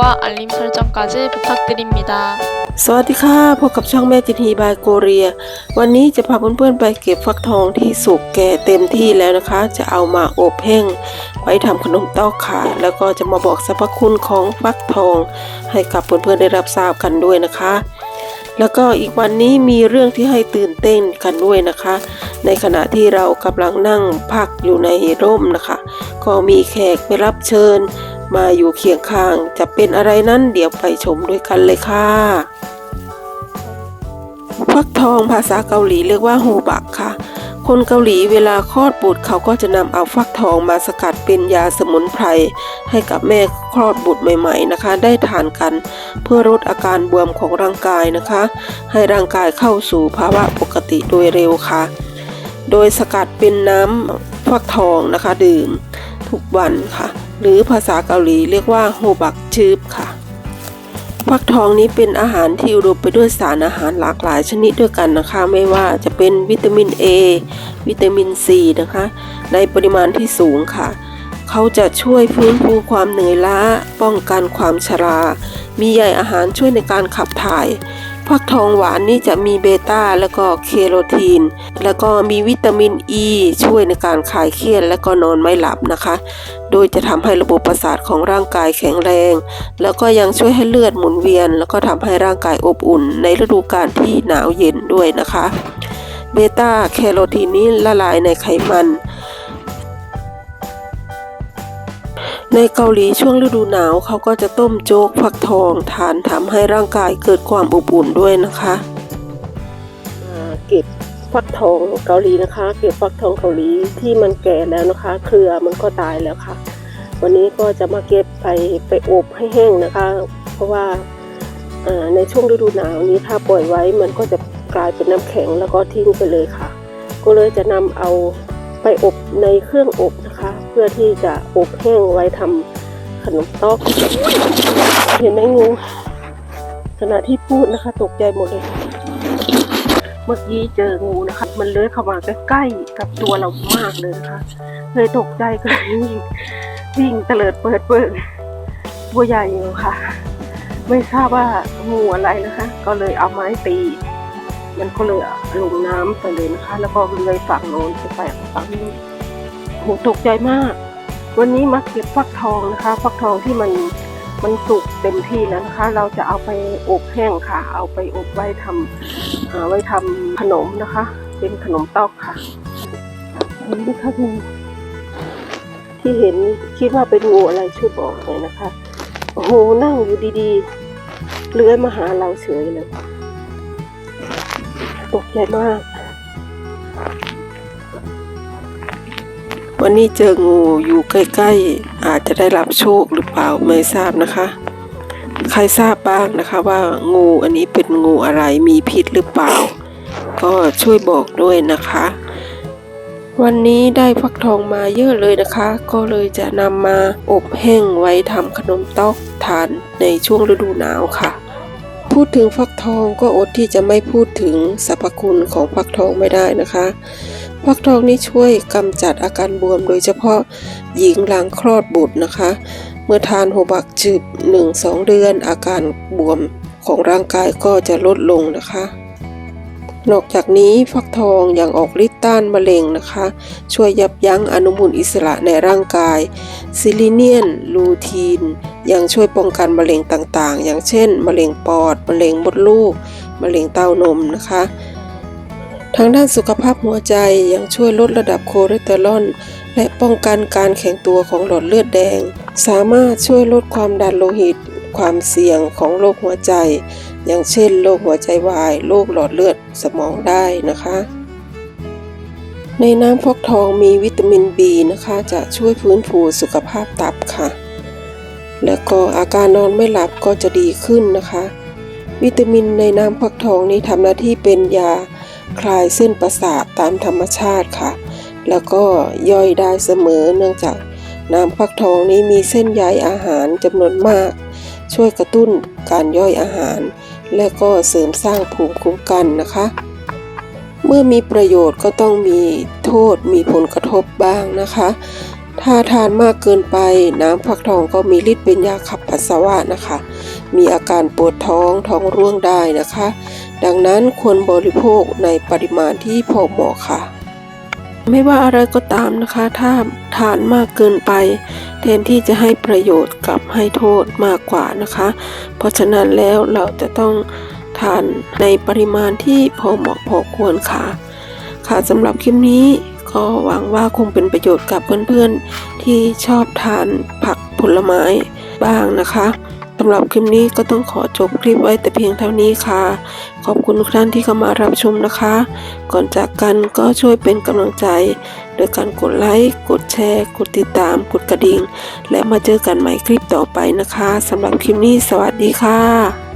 구독과 알림 설정까지 부탁드립니다. สวัสดีค่ะพบกับช่องแม่จินทีบายโกเรีย วันนี้จะพาเพื่อนๆไปเก็บฟักทองที่สุกแก่เต็มที่แล้วนะคะ จะเอามาอบแห้งไว้ทำขนมตอกขาย แล้วก็จะมาบอกสรรพคุณของฟักทอง ให้กับเพื่อนๆได้รับทราบกันด้วยนะคะ แล้วก็อีกวันนี้มีเรื่องที่ให้ตื่นเต้นกันด้วยนะคะ ในขณะที่เรากำลังนั่งพักอยู่ในร่มนะคะ ก็มีแขกไปรับเชิญ มาอยู่เคียงข้าง จะเป็นอะไรนั้นเดี๋ยวไปชมด้วยกันเลยค่ะฟักทองภาษาเกาหลีเรียกว่าโฮบักค่ะ คนเกาหลีเวลาคลอดบุตรเขาก็จะนำเอาฟักทองมาสกัดเป็นยาสมุนไพรให้กับแม่คลอดบุตรใหม่ ๆนะคะ ได้ทานกัน เพื่อลดอาการบวมของร่างกายนะคะ ให้ร่างกายเข้าสู่ภาวะปกติโดยเร็วค่ะ โดยสกัดเป็นน้ำฟักทองนะคะ ดื่มทุกวันค่ะ หรือภาษาเกาหลีเรียกว่าโฮบักชืบค่ะฟักทองนี้เป็นอาหารที่อุดมไปด้วยสารอาหารหลากหลายชนิดด้วยกันนะคะ ไม่ว่าจะเป็นวิตามิน A วิตามิน C นะคะ ในปริมาณที่สูงค่ะ เขาจะช่วยฟื้นฟูความเหนื่อยล้า ป้องกันความชรา มีใยอาหารช่วยในการขับถ่าย ฟักทองหวานนี่จะมีเบต้าแล้วก็เคโรทีน แล้วก็มีวิตามินอ e ีช่วยในการคลายเครียดและก็นอนไม่หลับนะคะ โดยจะทำให้ระบบประสาทของร่างกายแข็งแรง แล้วก็ยังช่วยให้เลือดหมุนเวียน แล้วก็ทำให้ร่างกายอบอุ่น ในฤดูกาลที่หนาวเย็นด้วยนะคะ เบต้าแคโรทีนนี้ละลายในไขมัน ในเกาหลีช่วงฤดูหนาวเขาก็จะต้มโจ๊กฟักทองทานทำให้ร่างกายเกิดความอบอุ่นด้วยนะคะเก็บฟักทองเกาหลีนะคะ เก็บฟักทองเกาหลีที่มันแก่แล้วนะคะ เครือมันก็ตายแล้วค่ะ วันนี้ก็จะมาเก็บไปไปอบให้แห้งนะคะ เพราะว่าอ่าในช่วงฤดูหนาวนี้ถ้าปล่อยไว้มันก็จะกลายเป็นน้ำแข็งแล้วก็ทิ้งไปเลยค่ะ ก็เลยจะนำเอา ไปอบในเครื่องอบนะคะ เพื่อที่จะอบแห้งไว้ทำขนมต๊อก เห็นไหมงูขณะที่พูดนะคะ ตกใจหมดเลย เมื่อกี้เจองูนะคะ มันเลื้อยเข้ามาใกล้ๆกับตัวเรามากเลยนะคะเลยตกใจก็เลยวิ่งวิ่งเตลิดเปิดเปิดตัวใหญ่อยู่ค่ะ ไม่ทราบว่างูอะไรนะคะ ก็เลยเอาไม้ตี มันก็เลย ลงน้ำไปเลยนะคะ แล้วก็เลยฝั่งโน้นไปไปฝั่งนี้โหตกใจมาก วันนี้มาเก็บฟักทองนะคะ ฟักทองที่มันมันสุกเต็มที่แล้วนะคะ เราจะเอาไปอบแห้งค่ะ เอาไปอบไว้ทำเอ่อไว้ทำขนมนะคะ เป็นขนมตอกค่ะเห็นไหมคะงูที่เห็นคิดว่าเป็นงูอะไรช่วยบอกหน่อยนะคะ โอ้โหนั่งอยู่ดีๆเลื้อยมาหาเราเฉยเลย ตกใจมาก วันนี้เจองูอยู่ใกล้ๆ อาจจะได้รับโชคหรือเปล่าไม่ทราบนะคะ ใครทราบบ้างนะคะว่างูอันนี้เป็นงูอะไรมีพิษหรือเปล่า ก็ช่วยบอกด้วยนะคะ วันนี้ได้ฟักทองมาเยอะเลยนะคะ ก็เลยจะนำมาอบแห้งไว้ทำขนมต๊อกทานในช่วงฤดูหนาวค่ะ พูดถึงฟักทองก็อดที่จะไม่พูดถึงสรรพคุณของฟักทองไม่ได้นะคะฟักทองนี้ช่วยกำจัดอาการบวมโดยเฉพาะหญิงหลังคลอดบุตรนะคะ เมื่อทานโฮบักจืบ1-2 เดือน อาการบวมของร่างกายก็จะลดลงนะคะ นอกจากนี้ฟักทองยังออกฤทธิ์ต้านมะเร็งนะคะ ช่วยยับยั้งอนุมูลอิสระในร่างกาย ซิลิเนียน ลูทีน ยังช่วยป้องกันมะเร็งต่างๆ อย่างเช่น มะเร็งปอด มะเร็งมดลูก มะเร็งเต้านมนะคะ ทางด้านสุขภาพหัวใจยังช่วยลดระดับโคเลสเตอรอลและป้องกันการแข็งตัวของหลอดเลือดแดง สามารถช่วยลดความดันโลหิต ความเสี่ยงของโรคหัวใจ อย่างเช่นโรคหัวใจวายโรคหลอดเลือดสมองได้นะคะ ในน้ำฟักทองมีวิตามิน B นะคะ จะช่วยฟื้นฟูสุขภาพตับค่ะ แล้วก็อาการนอนไม่หลับก็จะดีขึ้นนะคะ วิตามินในน้ำฟักทองนี้ทำหน้าที่เป็นยาคลายเส้นประสาทตามธรรมชาติค่ะ แล้วก็ย่อยได้เสมอเนื่องจากน้ำฟักทองนี้มีเส้นใยอาหารจำนวนมาก ช่วยกระตุ้นการย่อยอาหาร และก็เสริมสร้างภูมิคุ้มกันนะคะ เมื่อมีประโยชน์ก็ต้องมีโทษมีผลกระทบบ้างนะคะ ถ้าทานมากเกินไปน้ำฟักทองก็มีฤทธิ์เป็นยาขับปัสสาวะนะคะ มีอาการปวดท้องท้องร่วงได้นะคะ ดังนั้นควรบริโภคในปริมาณที่พอเหมาะค่ะ ไม่ว่าอะไรก็ตามนะคะ ถ้าทานมากเกินไป แทนที่จะให้ประโยชน์กับให้โทษมากกว่านะคะ เพราะฉะนั้นแล้วเราจะต้องทานในปริมาณที่พอเหมาะพอควรค่ะ ค่ะสำหรับคลิปนี้ก็หวังว่าคงเป็นประโยชน์กับเพื่อนๆที่ชอบทานผักผลไม้บ้างนะคะำหรับคลิปนี้ก็ต้องขอจบคลิปไว้แต่เพียงเท่านี้ค่ะ ขอบคุณทุกท่านที่เข้ามารับชมนะคะ ก่อนจากกันก็ช่วยเป็นกำลังใจ โดยการกดไลค์ กดแชร์ กดติดตาม กดกระดิ่ง และมาเจอกันใหม่คลิปต่อไปนะคะสำหรับคลิปนี้สวัสดีค่ะ